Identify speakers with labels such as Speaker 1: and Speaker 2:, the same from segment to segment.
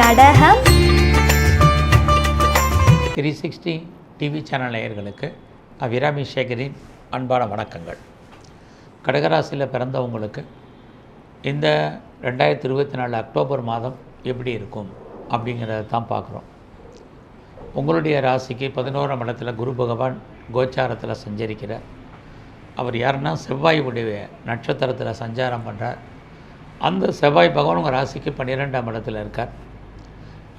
Speaker 1: கடகம்.
Speaker 2: Three sixty TV channel நேயர்களுக்கு அபிராமி சேகரின் அன்பான வணக்கங்கள். கடகராசியில் பிறந்தவங்களுக்கு இந்த ரெண்டாயிரத்தி இருபத்தி நாலு அக்டோபர் மாதம் எப்படி இருக்கும் அப்படிங்கிறத தான் பார்க்குறோம். உங்களுடைய ராசிக்கு பதினோராம் இடத்துல குரு பகவான் கோச்சாரத்தில் சஞ்சரிக்கிறார். அவர் யாருன்னா செவ்வாய் உடைய நட்சத்திரத்தில் சஞ்சாரம் பண்ணுறார் அந்த செவ்வாய் பகவான் உங்கள் ராசிக்கு பன்னிரெண்டாம் இடத்துல இருக்கார்.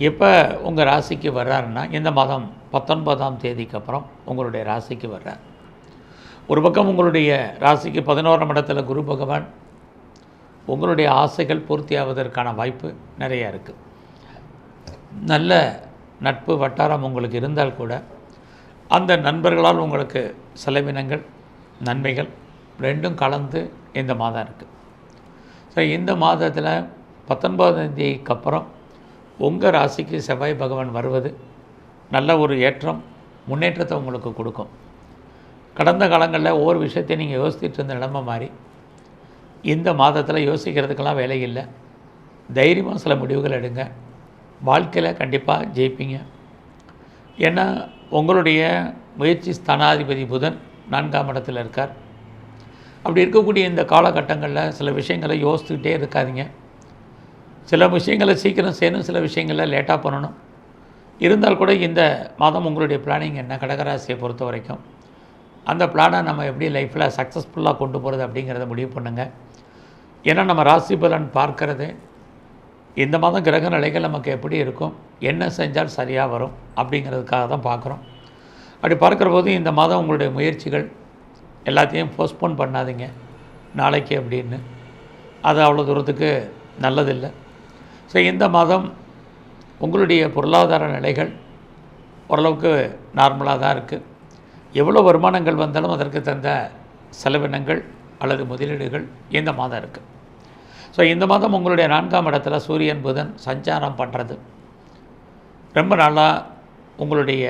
Speaker 2: எப்போ உங்கள் ராசிக்கு வர்றாருன்னா இந்த மாதம்? பத்தொன்பதாம் தேதிக்கு அப்புறம் உங்களுடைய ராசிக்கு வர்றார். ஒரு பக்கம் உங்களுடைய ராசிக்கு பதினோராம் இடத்துல குரு பகவான் உங்களுடைய ஆசைகள் பூர்த்தியாவதற்கான வாய்ப்பு நிறையா இருக்குது நல்ல நட்பு வட்டாரம் உங்களுக்கு இருந்தால் கூட அந்த நண்பர்களால் உங்களுக்கு செலவினங்கள் நன்மைகள் ரெண்டும் கலந்து இந்த மாதம் இருக்குது ஸோ இந்த மாதத்தில் பத்தொன்பதாம் தேதிக்கு அப்புறம் உங்கள் ராசிக்கு செவ்வாய் பகவான் வருவது நல்ல ஒரு ஏற்றம் முன்னேற்றத்தை உங்களுக்கு கொடுக்கும். கடந்த காலங்களில் ஒவ்வொரு விஷயத்தையும் நீங்கள் யோசிச்சுட்டு இருந்த நிலைமை மாறி இந்த மாதத்தில் யோசிக்கிறதுக்கெல்லாம் வேலை இல்லை. தைரியமாக சில முடிவுகள் எடுங்க. வாழ்க்கையில் கண்டிப்பாக ஜெயிப்பீங்க. ஏன்னா உங்களுடைய முயற்சி ஸ்தானாதிபதி புதன் நான்காம் இடத்தில் இருக்கார். அப்படி இருக்கக்கூடிய இந்த காலகட்டங்களில் சில விஷயங்களை யோசிச்சுக்கிட்டே இருக்காதீங்க. சில விஷயங்களை சீக்கிரம் செய்யணும் சில விஷயங்களை லேட்டாக பண்ணணும். இருந்தால் கூட இந்த மாதம் உங்களுடைய பிளானிங் என்ன? கடகராசியை பொறுத்த வரைக்கும். அந்த பிளானை நம்ம எப்படி லைஃப்பில் சக்ஸஸ்ஃபுல்லாக கொண்டு போகிறது அப்படிங்கிறத முடிவு பண்ணுங்கள் ஏன்னா நம்ம ராசி பலன் பார்க்கறது. இந்த மாதம் கிரக நிலைகள் நமக்கு எப்படி இருக்கும்? என்ன செஞ்சால் சரியாக வரும்? அப்படிங்கிறதுக்காக தான் பார்க்குறோம். அப்படி பார்க்குற போது இந்த மாதம் உங்களுடைய முயற்சிகள் எல்லாத்தையும் போஸ்ட்போன் பண்ணாதீங்க. நாளைக்கு அப்படின்னு. அது அவ்வளோ தூரத்துக்கு நல்லதில்லை. ஸோ இந்த மாதம் உங்களுடைய பொருளாதார நிலைகள் ஓரளவுக்கு நார்மலாக தான் இருக்குது எவ்வளோ வருமானங்கள் வந்தாலும் அதற்கு தந்த செலவினங்கள் அல்லது முதலீடுகள் இந்த மாதம் இருக்குது ஸோ இந்த மாதம் உங்களுடைய நான்காம் இடத்துல சூரியன் புதன் சஞ்சாரம் பண்ணுறது ரொம்ப நாளாக உங்களுடைய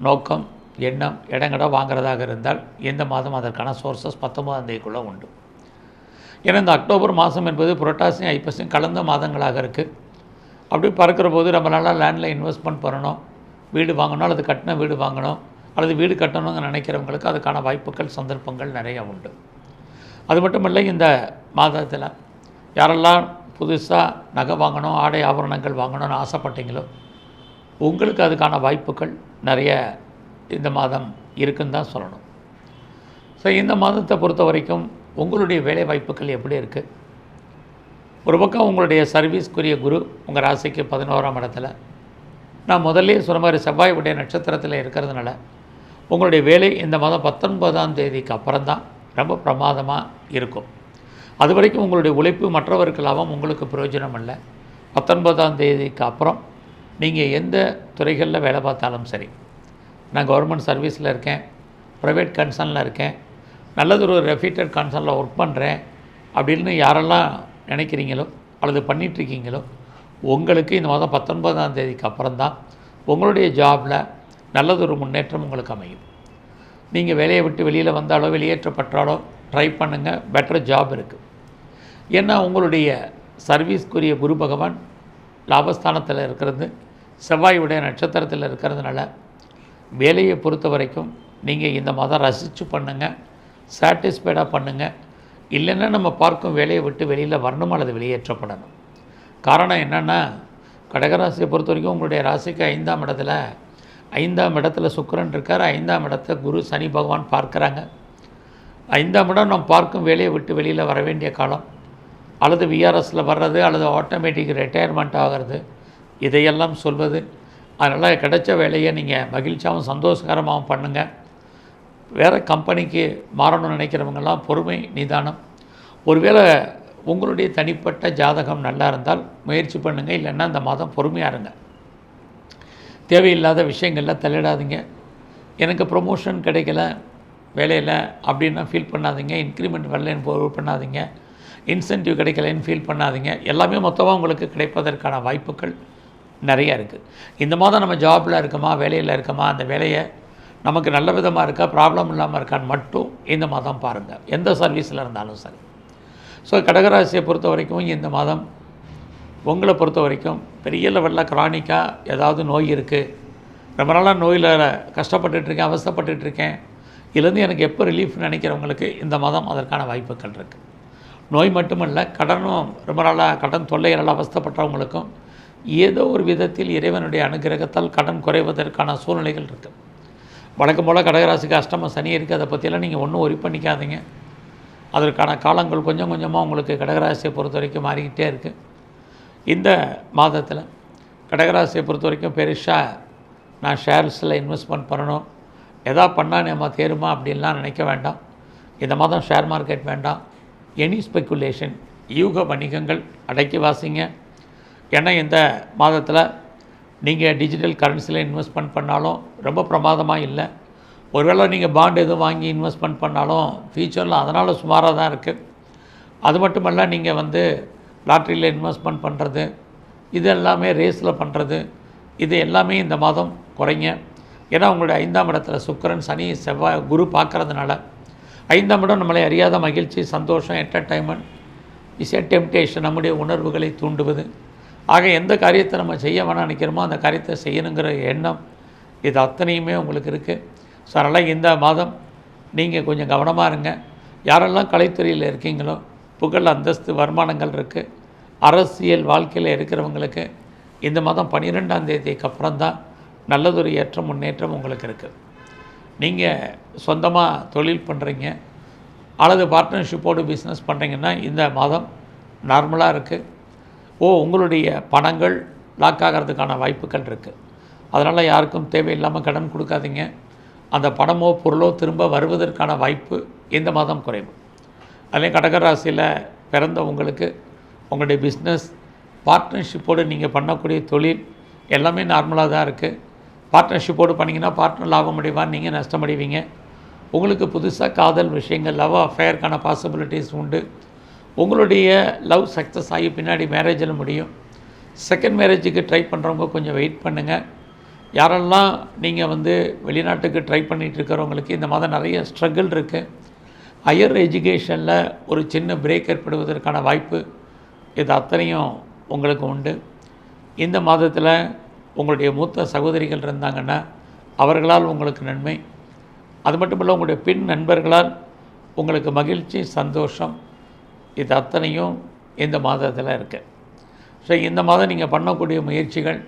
Speaker 2: நோக்கம் எண்ணம் இடங்கடம் வாங்குறதாக இருந்தால் இந்த மாதம் அதற்கான சோர்சஸ் பத்தொம்பதாம் தேதிக்குள்ளே உண்டு. ஏன்னா இந்த அக்டோபர் மாதம் என்பது புரட்டாசியும் ஐப்பசியும் கலந்த மாதங்களாக இருக்குது அப்படி பறக்கிற போது நம்ம நல்லா லேண்டில் இன்வெஸ்ட்மெண்ட் பண்ணணும். வீடு வாங்கணும் அல்லது கட்டின வீடு வாங்கணும் அல்லது வீடு கட்டணும்னு நினைக்கிறவங்களுக்கு அதுக்கான வாய்ப்புகள் சந்தர்ப்பங்கள் நிறைய உண்டு. அது மட்டும் இல்லை இந்த மாதத்தில் யாரெல்லாம் புதுசாக நகை வாங்கணும் ஆடை ஆபரணங்கள் வாங்கணும்னு ஆசைப்பட்டீங்களோ உங்களுக்கு அதுக்கான வாய்ப்புகள் நிறைய இந்த மாதம் இருக்குன்னு தான் சொல்லணும். ஸோ இந்த மாதத்தை பொறுத்த வரைக்கும் உங்களுடைய வேலை வாய்ப்புகள் எப்படி இருக்குது ஒரு பக்கம் உங்களுடைய சர்வீஸ்க்குரிய குரு உங்கள் ராசிக்கு பதினோராம் இடத்துல. நான் முதல்லே சொன்ன மாதிரி செவ்வாய் உடைய நட்சத்திரத்தில் இருக்கிறதுனால உங்களுடைய வேலை இந்த மாதம் பத்தொன்பதாம் தேதிக்கு அப்புறம் தான் ரொம்ப பிரமாதமாக இருக்கும். அது வரைக்கும் உங்களுடைய உழைப்பு மற்றவருக்கு லாபம் உங்களுக்கு பிரயோஜனம் இல்லை. பத்தொன்பதாம் தேதிக்கு அப்புறம் நீங்கள் எந்த துறைகளில் வேலை பார்த்தாலும் சரி. நான் கவர்மெண்ட் சர்வீஸில் இருக்கேன் ப்ரைவேட் கன்சர்னில் இருக்கேன் நல்லதொரு ரெஃபீட்டட் கன்சர்னில் ஒர்க் பண்ணுறேன் அப்படின்னு யாரெல்லாம் நினைக்கிறீங்களோ அல்லது பண்ணிகிட்ருக்கீங்களோ உங்களுக்கு இந்த மாதம் பத்தொன்பதாம் தேதிக்கு அப்புறம் தான் உங்களுடைய ஜாபில் நல்லதொரு முன்னேற்றம் உங்களுக்கு அமையும். நீங்கள் வேலையை விட்டு வெளியில் வந்தாலோ வெளியேற்றப்பட்டாலோ ட்ரை பண்ணுங்கள் பெட்டர் ஜாப் இருக்குது ஏன்னா உங்களுடைய சர்வீஸ்க்குரிய குரு பகவான் லாபஸ்தானத்தில் இருக்கிறது செவ்வாயுடைய நட்சத்திரத்தில் இருக்கிறதுனால வேலையை பொறுத்த வரைக்கும் நீங்கள் இந்த மாதம் ரசித்து பண்ணுங்கள் சாட்டிஸ்ஃபைடாக பண்ணுங்கள் இல்லைன்னா நம்ம பார்க்கும் வேலையை விட்டு வெளியில் வரணும் அல்லது வெளியேற்றப்படணும். காரணம் என்னென்னா கடகராசியை பொறுத்த வரைக்கும் உங்களுடைய ராசிக்கு ஐந்தாம் இடத்துல ஐந்தாம் இடத்துல சுக்கரன் இருக்கார் ஐந்தாம் இடத்த குரு சனி பகவான் பார்க்குறாங்க. ஐந்தாம் இடம் நாம் பார்க்கும் வேலையை விட்டு வெளியில் வர வேண்டிய காலம். அல்லது விஆர்எஸில் வர்றது அல்லது ஆட்டோமேட்டிக் ரிட்டையர்மெண்ட் ஆகிறது இதையெல்லாம் சொல்வது. அதனால் கிடைச்ச வேலையை நீங்கள் மகிழ்ச்சியாகவும் சந்தோஷகரமாகவும் பண்ணுங்கள் வேறு கம்பெனிக்கு மாறணும்னு நினைக்கிறவங்கெல்லாம் பொறுமை நிதானம். ஒருவேளை உங்களுடைய தனிப்பட்ட ஜாதகம் நல்லா இருந்தால் முயற்சி பண்ணுங்கள் இல்லைன்னா இந்த மாதம் பொறுமையாக இருங்க. தேவையில்லாத விஷயங்களில் தள்ளிடாதீங்க. எனக்கு ப்ரொமோஷன் கிடைக்கல வேலையில் அப்படின்னா ஃபீல் பண்ணாதீங்க இன்க்ரிமெண்ட் வரலன்னு பொருள் பண்ணாதீங்க இன்சென்டிவ் கிடைக்கலன்னு ஃபீல் பண்ணாதீங்க. எல்லாமே மொத்தமாக உங்களுக்கு கிடைப்பதற்கான வாய்ப்புகள் நிறையா இருக்குது இந்த மாதம் நம்ம ஜாபில் இருக்கோமா வேலையில் இருக்கோமா அந்த வேலையை நமக்கு நல்ல விதமாக இருக்கா ப்ராப்ளம் இல்லாமல் இருக்கான்னு மட்டும் இந்த மாதம் பாருங்கள் எந்த சர்வீஸில் இருந்தாலும் சரி. ஸோ கடகராசியை பொறுத்த வரைக்கும் இந்த மாதம் உங்களை பொறுத்த வரைக்கும் பெரிய லெவலில் க்ரானிக்காக ஏதாவது நோய் இருக்குது ரொம்ப நாளாக நோயில் கஷ்டப்பட்டுட்ருக்கேன் அவஸ்தைப்பட்டுட்ருக்கேன் இதுலேருந்து எனக்கு எப்போ ரிலீஃப் நினைக்கிறவங்களுக்கு இந்த மாதம் அதற்கான வாய்ப்புகள் இருக்குது நோய் மட்டுமல்ல கடனும் ரொம்ப நாளாக கடன் தொல்லைகளால் அவஸ்தப்பட்டவங்களுக்கும் ஏதோ ஒரு விதத்தில் இறைவனுடைய அனுகிரகத்தால் கடன் குறைவதற்கான சூழ்நிலைகள் இருக்குது வழக்கம் போல் கடகராசிக்கு அஷ்டம சனி இருக்குது அதை பற்றியெல்லாம் நீங்கள் ஒன்றும் ஒரி பண்ணிக்காதீங்க. அதற்கான காலங்கள் கொஞ்சம் கொஞ்சமாக உங்களுக்கு கடகராசியை பொறுத்த வரைக்கும் மாறிக்கிட்டே இருக்குது இந்த மாதத்தில் கடகராசியை பொறுத்த வரைக்கும் பெருசாக நான் ஷேர்ஸில் இன்வெஸ்ட்மெண்ட் பண்ணணும். எதா பண்ணால் நம்ம தேருமா அப்படின்லாம் நினைக்க வேண்டாம். இந்த மாதம் ஷேர் மார்க்கெட் வேண்டாம். எனி ஸ்பெக்குலேஷன் யூக வணிகங்கள் அடக்கி வாசிங்க. ஏன்னா இந்த மாதத்தில் நீங்கள் டிஜிட்டல் கரன்சியில் இன்வெஸ்ட்மெண்ட் பண்ணாலும் ரொம்ப பிரமாதமாக இல்லை. ஒருவேளை நீங்கள் பாண்ட் எதுவும் வாங்கி இன்வெஸ்ட்மெண்ட் பண்ணாலும் ஃபியூச்சரில் அதனால் சுமாராக தான் இருக்குது அது மட்டுமல்ல நீங்கள் வந்து லாட்ரியில் இன்வெஸ்ட்மெண்ட் பண்ணுறது இது எல்லாமே ரேஸில் பண்ணுறது இது எல்லாமே இந்த மாதம் குறைங்க. ஏன்னா உங்களுடைய ஐந்தாம் இடத்துல சுக்கிரன் சனி செவ்வாய் குரு பார்க்குறதுனால ஐந்தாம் இடம் நம்மளை அறியாத மகிழ்ச்சி சந்தோஷம் என்டர்டைன்மெண்ட் இஸ் எ டெம்டேஷன் நம்முடைய உணர்வுகளை தூண்டுவது. ஆக எந்த காரியத்தை நம்ம செய்ய வேணாம் நினைக்கிறோமோ அந்த காரியத்தை செய்யணுங்கிற எண்ணம் இது அத்தனையுமே உங்களுக்கு இருக்குது ஸோ அதனால் இந்த மாதம் நீங்கள் கொஞ்சம் கவனமாக இருங்க. யாரெல்லாம் கலைத்துறையில் இருக்கீங்களோ புகழ் அந்தஸ்து வருமானங்கள் இருக்குது அரசியல் வாழ்க்கையில் இருக்கிறவங்களுக்கு இந்த மாதம் பன்னிரெண்டாம் தேதிக்கு அப்புறம் தான் நல்லதொரு ஏற்றம் முன்னேற்றம் உங்களுக்கு இருக்குது நீங்கள் சொந்தமாக தொழில் பண்ணுறீங்க அல்லது பார்ட்னர்ஷிப்போடு பிஸ்னஸ் பண்ணுறீங்கன்னா இந்த மாதம் நார்மலாக இருக்குது ஓ உங்களுடைய பணங்கள் லாக் ஆகிறதுக்கான வாய்ப்புகள் இருக்குது அதனால் யாருக்கும் தேவையில்லாமல் கடன் கொடுக்காதீங்க. அந்த பணமோ பொருளோ திரும்ப வருவதற்கான வாய்ப்பு இந்த மாதம் குறைவு. அதே கடகராசியில் பிறந்த உங்களுக்கு உங்களுடைய பிஸ்னஸ் பார்ட்னர்ஷிப்போடு நீங்கள் பண்ணக்கூடிய தொழில் எல்லாமே நார்மலாக தான் இருக்குது பார்ட்னர்ஷிப்போடு பண்ணிங்கன்னா பார்ட்னர் லாபம் அடைவார் நீங்கள் நஷ்டமடைவீங்க உங்களுக்கு புதுசாக காதல் விஷயங்கள் லவ் அஃபேருக்கான பாசிபிலிட்டிஸ் உண்டு. உங்களுடைய லவ் சக்ஸஸ் ஆகி பின்னாடி மேரேஜில் முடியும். செகண்ட் மேரேஜுக்கு ட்ரை பண்ணுறவங்க கொஞ்சம் வெயிட் பண்ணுங்கள் யாரெல்லாம் நீங்கள் வந்து வெளிநாட்டுக்கு ட்ரை பண்ணிகிட்டு இருக்கிறவங்களுக்கு இந்த மாதம் நிறைய ஸ்ட்ரகிள் இருக்குது ஹையர் எஜுகேஷனில் ஒரு சின்ன பிரேக் ஏற்படுவதற்கான வாய்ப்பு இது அத்தனையும் உங்களுக்கு உண்டு. இந்த மாதத்தில் உங்களுடைய மூத்த சகோதரிகள் இருந்தாங்கன்னா அவர்களால் உங்களுக்கு நன்மை. அது மட்டும் இல்லை உங்களுடைய பின் நண்பர்களால் உங்களுக்கு மகிழ்ச்சி சந்தோஷம் இது அத்தனையும் இந்த மாதத்தில் இருக்குது ஸோ இந்த மாதம் நீங்கள் பண்ணக்கூடிய முயற்சிகள்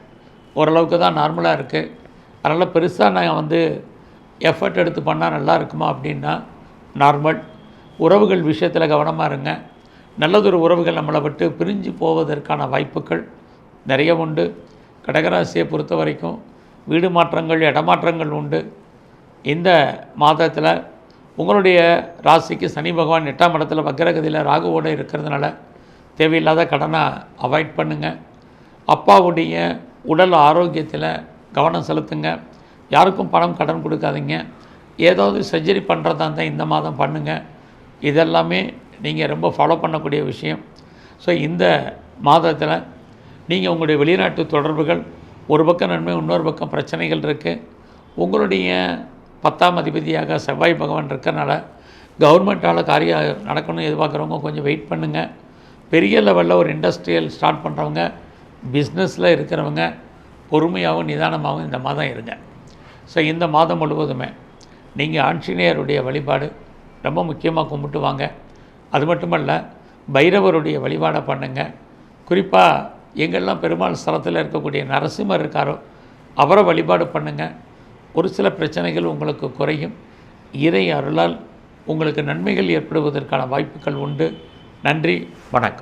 Speaker 2: ஓரளவுக்கு தான் நார்மலாக இருக்குது அதனால் பெருசாக நான் வந்து எஃபர்ட் எடுத்து பண்ணால் நல்லா இருக்குமா அப்படின்னா நார்மல் உறவுகள் விஷயத்தில் கவனமாக இருங்க. நல்லதொரு உறவுகள் நம்மளை விட்டு பிரிஞ்சு போவதற்கான வாய்ப்புகள் நிறைய உண்டு. கடகராசியை பொறுத்த வரைக்கும் வீடு மாற்றங்கள் இடமாற்றங்கள் உண்டு. இந்த மாதத்தில் உங்களுடைய ராசிக்கு சனி பகவான் எட்டாம் இடத்துல வக்கரகதியில் ராகுவோடு இருக்கிறதுனால தேவையில்லாத கடனை அவாய்ட் பண்ணுங்கள் அப்பாவுடைய உடல் ஆரோக்கியத்தில் கவனம் செலுத்துங்க. யாருக்கும் பணம் கடன் கொடுக்காதீங்க. ஏதாவது சர்ஜரி பண்ணுறதா இருந்தால் இந்த மாதம் பண்ணுங்கள் இதெல்லாமே நீங்கள் ரொம்ப ஃபாலோ பண்ணக்கூடிய விஷயம். ஸோ இந்த மாதத்தில் நீங்கள் உங்களுடைய வெளிநாட்டு தொடர்புகள் ஒரு பக்கம் நன்மை இன்னொரு பக்கம் பிரச்சனைகள் இருக்குது உங்களுடைய பத்தாம் அதிபதியாக செவ்வாய் பகவான் இருக்கறனால கவர்மெண்ட்டால் காரியம் நடக்கணும்னு எதிர்பார்க்குறவங்க கொஞ்சம் வெயிட் பண்ணுங்கள் பெரிய லெவலில் ஒரு இண்டஸ்ட்ரியல் ஸ்டார்ட் பண்ணுறவங்க பிஸ்னஸில் இருக்கிறவங்க பொறுமையாகவும் நிதானமாகவும் இந்த மாதம் இருங்க. ஸோ இந்த மாதம் முழுவதுமே நீங்கள் ஆஞ்சநேயருடைய வழிபாடு ரொம்ப முக்கியமாக கும்பிட்டு வாங்க. அது மட்டுமல்ல பைரவருடைய வழிபாடை பண்ணுங்கள் குறிப்பாக எங்கெல்லாம் பெருமாள் ஸ்தலத்தில் இருக்கக்கூடிய நரசிம்மர் இருக்காரோ அவரை வழிபாடு பண்ணுங்கள் ஒரு சில பிரச்சனைகள் உங்களுக்கு குறையும். இறை அருளால் உங்களுக்கு நன்மைகள் ஏற்படுவதற்கான வாய்ப்புகள் உண்டு. நன்றி வணக்கம்.